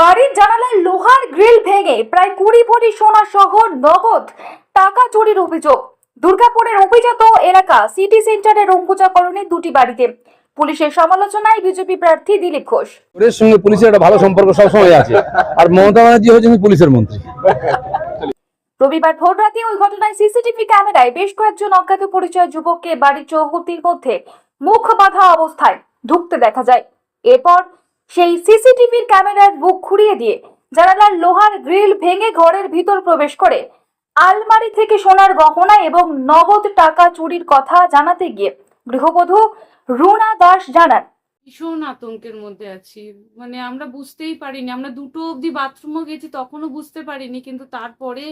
বাড়ির জানালার লোহার গ্রিল ভেঙে প্রায় কুড়ি ভরি সোনা সহ নগদ টাকা চুরির অভিযোগ। দুর্গাপুরের অভিজাত এলাকা সিটি সেন্টারের কলোনির দুটি বাড়িতে। পুলিশের সমালোচনায় বিজেপি প্রার্থী দিলীপ ঘোষ। ওদের সঙ্গে পুলিশের একটা ভালো সম্পর্ক সবসময় আছে। আর মমতা ব্যানার্জি হচ্ছেন পুলিশের মন্ত্রী। রবিবার ভোর রাতে ওই ঘটনায় সিসিটিভি ক্যামেরায় বেশ কয়েকজন অজ্ঞাত পরিচয় যুবককে বাড়ির চৌহদ্দির মধ্যে মুখ বাঁধা অবস্থায় ঢুকতে দেখা যায়। এরপর সেই সিসিটিভির ক্যামেরার বুক খুঁড়িয়ে দিয়ে জানালার লোহার গ্রিল ভেঙে ঘরের ভিতর প্রবেশ করে। আলমারি থেকে সোনার গহনা এবং নগদ টাকা চুরির কথা জানাতে গিয়ে গৃহবধূ রুনা দাস জানান, ভীষণ আতঙ্কের মধ্যে আছি। মানে আমরা বুঝতেই পারিনি, আমরা দুটো অবধি বাথরুমও গেছি, তখনও বুঝতে পারিনি, কিন্তু তারপরে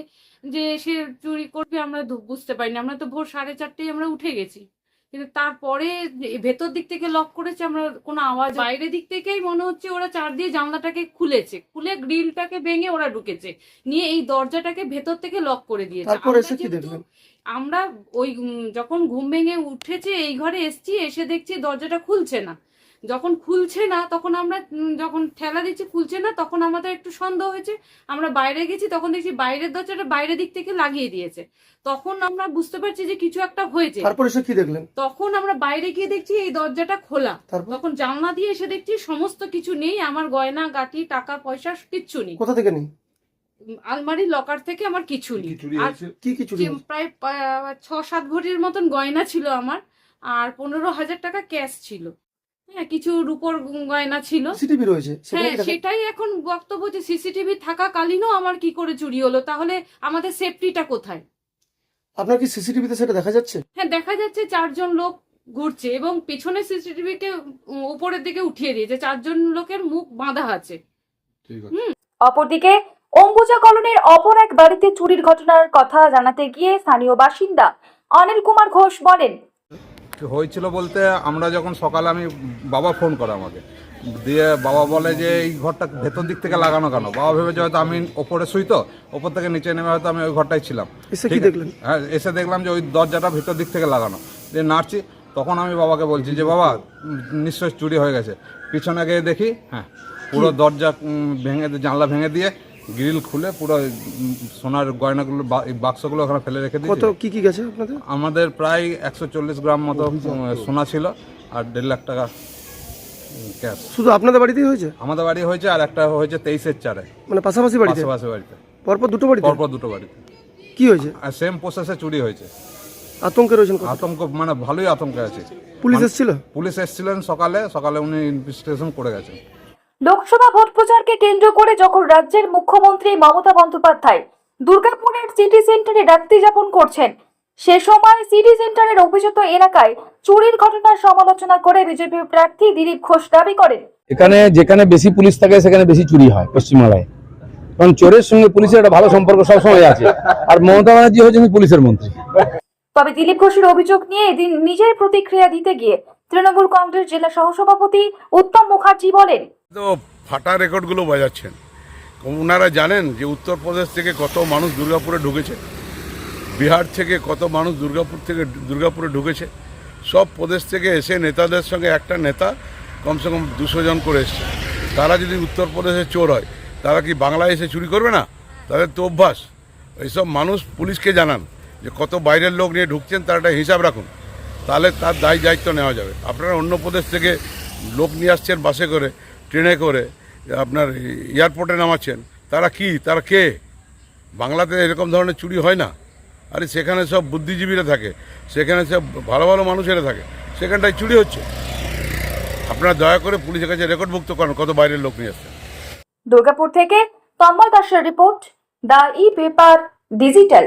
যে সে চুরি করবে আমরা বুঝতে পারিনি। আমরা তো ভোর সাড়ে চারটেই আমরা উঠে গেছি। কিন্তু তারপরে ভেতর দিক থেকে লক করেছে আমরা কোনো আওয়াজ বাইরে দিক থেকেই মনে হচ্ছে ওরা চার দিয়ে জানলাটাকে খুলেছে খুলে গ্রিলটাকে ভেঙে ওরা ঢুকেছে। নিয়ে এই দরজাটাকে ভেতর থেকে লক করে দিয়েছে। আমরা ওই যখন ঘুম ভেঙে উঠেছে এই ঘরে এসছি এসে দেখছি দরজাটা খুলছে না। যখন খুলছে না তখন আমরা যখন ঠেলা দিচ্ছি খুলছে না তখন আমাদের একটু সন্দেহ হয়েছে। আমরা বাইরে গেছি তখন দেখছি বাইরের দরজাটা বাইরের দিক থেকে লাগিয়ে দিয়েছে। তখন আমরা বুঝতে পারছি যে কিছু একটা হয়েছে। তারপর কি দেখলেন? তখন আমরা বাইরে গিয়ে দেখছি এই দরজাটা খোলা। তখন জানলা দিয়ে এসে দেখছি সমস্ত কিছু নেই আমার গয়না গাটি টাকা পয়সা কিচ্ছু নেই। কোথা থেকে নেই? উম, আলমারির লকার থেকে আমার কিছু নেই। আর কি কি চুরি যে হয়েছে? প্রায় ছ সাত ভরির মতন গয়না ছিল আমার আর পনেরো হাজার টাকা ক্যাশ ছিল। হ্যাঁ কিছু রূপোর গয়না ছিল। সিসিটিভি রয়েছে হ্যাঁ সেটাই এখন বক্তব্য যে সিসিটিভি থাকাকালীনও আমার কি করে চুরি হলো তাহলে আমাদের সেফটিটা কোথায়? আপনার কি সিসিটিভিতে সেটা দেখা যাচ্ছে? হ্যাঁ দেখা যাচ্ছে চারজন লোক ঘুরছে এবং পেছনে সিসিটিভি কে উপরের দিকে উঠিয়ে দিয়েছে। চারজন লোকের মুখ বাঁধা আছে। অপরদিকে অম্বুজা কলোনির অপর এক বাড়িতে চুরির ঘটনার কথা জানাতে গিয়ে স্থানীয় বাসিন্দা অনিল কুমার ঘোষ বলেন হয়েছিল বলতে আমরা যখন সকালে আমি বাবা ফোন করে আমাকে। দিয়ে বাবা বলে যে এই ঘরটা ভেতর দিক থেকে লাগানো কেন? বাবা ভেবেছে হয়তো আমি ওপরে শুই তো ওপর থেকে নিচে নেমে হয়তো আমি ওই ঘরটাই ছিলাম? হ্যাঁ এসে দেখলাম যে ওই দরজাটা ভেতর দিক থেকে লাগানো। দিয়ে নাড়ছি তখন আমি বাবাকে বলছি যে বাবা নিশ্চয়ই চুরি হয়ে গেছে। পিছনে গিয়ে দেখি হ্যাঁ পুরো দরজা ভেঙে দিয়ে- জানলা ভেঙে দিয়ে গ্রিল খুলে পুরো সোনার গয়নাগুলো বাক্সগুলো ওখানে ফেলে রেখে কত দিয়েছে কি কি গেছে আপনাদের? আমাদের প্রায় একশো চল্লিশ গ্রাম মতো সোনা ছিল আর দেড় লাখ টাকা ক্যাশ শুধু আপনাদের বাড়িতেই হয়েছে? আমাদের বাড়ি হয়েছে আর একটা হয়েছে তেইশের চারে। মানে পাশাপাশি বাড়িতে? পাশাপাশি বাড়িতে। পরপর দুটো বাড়িতে? পরপর দুটো বাড়িতে। কি হয়েছে? আর সেম প্রসেসে চুরি হয়েছে। আতঙ্কে রয়েছেন আতঙ্ক মানে ভালোই আতঙ্কে আছে। পুলিশ এসেছিল? পুলিশ এসেছিলেন সকালে সকালে উনি ইনভেস্টিগেশন করে গেছেন। লোকসভা ভোট প্রচারকে কেন্দ্র করে যখন রাজ্যের মুখ্যমন্ত্রী মমতা বন্দ্যোপাধ্যায় দুর্গাপুরের সিটি সেন্টারে রাত্রি যাপন করছেন সে সময় সিটি সেন্টারের অভিযুক্ত এলাকায় চুরির ঘটনার সমালোচনা করে বিজেপি প্রার্থী দিলীপ ঘোষ দাবি করেন। এখানে যেখানে বেশি পুলিশ থাকে সেখানে বেশি চুরি হয় পশ্চিমবাংলায়। কারণ চোরের সঙ্গে পুলিশের একটা ভালো সম্পর্ক সবসময় আছে। আর মমতা ব্যানার্জি হচ্ছেন পুলিশের মন্ত্রী। তবে দিলীপ ঘোষের অভিযোগ নিয়ে এদিন নিজের প্রতিক্রিয়া দিতে গিয়ে তৃণমূল কংগ্রেস জেলা সহসভাপতি উত্তম মুখার্জি বলেন তো ফাটা রেকর্ডগুলো বাজাচ্ছেন। ওনারা জানেন যে উত্তরপ্রদেশ থেকে কত মানুষ দুর্গাপুরে ঢুকেছে, বিহার থেকে কত মানুষ দুর্গাপুর থেকে দুর্গাপুরে ঢুকেছে, সব প্রদেশ থেকে এসে নেতাদের সঙ্গে একটা নেতা কমসে কম দুশো জন করে এসছে। তারা যদি উত্তরপ্রদেশে চোর হয়, তারা কি বাংলায় এসে চুরি করবে না? তাদের তো অভ্যাস। এইসব মানুষ পুলিশকে জানান যে কত বাইরের লোক নিয়ে ঢুকছেন, তার একটা হিসাব রাখুন। তাহলে তার দায় দায়িত্ব নেওয়া যাবে। আপনারা অন্য প্রদেশ থেকে লোক নিয়ে আসছেন বাসে করে ট্রেনে করে আপনার এয়ারপোর্টে নামাচ্ছেন। তারা কি? তারা কে? বাংলাতে এরকম ধরনের চুরি হয় না। আরে সেখানে সব বুদ্ধিজীবীরা থাকে। সেখানে সব ভালো ভালো মানুষেরা থাকে। সেখানটায় চুরি হচ্ছে। আপনারা দয়া করে পুলিশের কাছে রেকর্ডভুক্ত করেন কত বাইরের লোক নিয়ে আসছেন। দুর্গাপুর থেকে তন্ময় দাসের report, the E paper digital.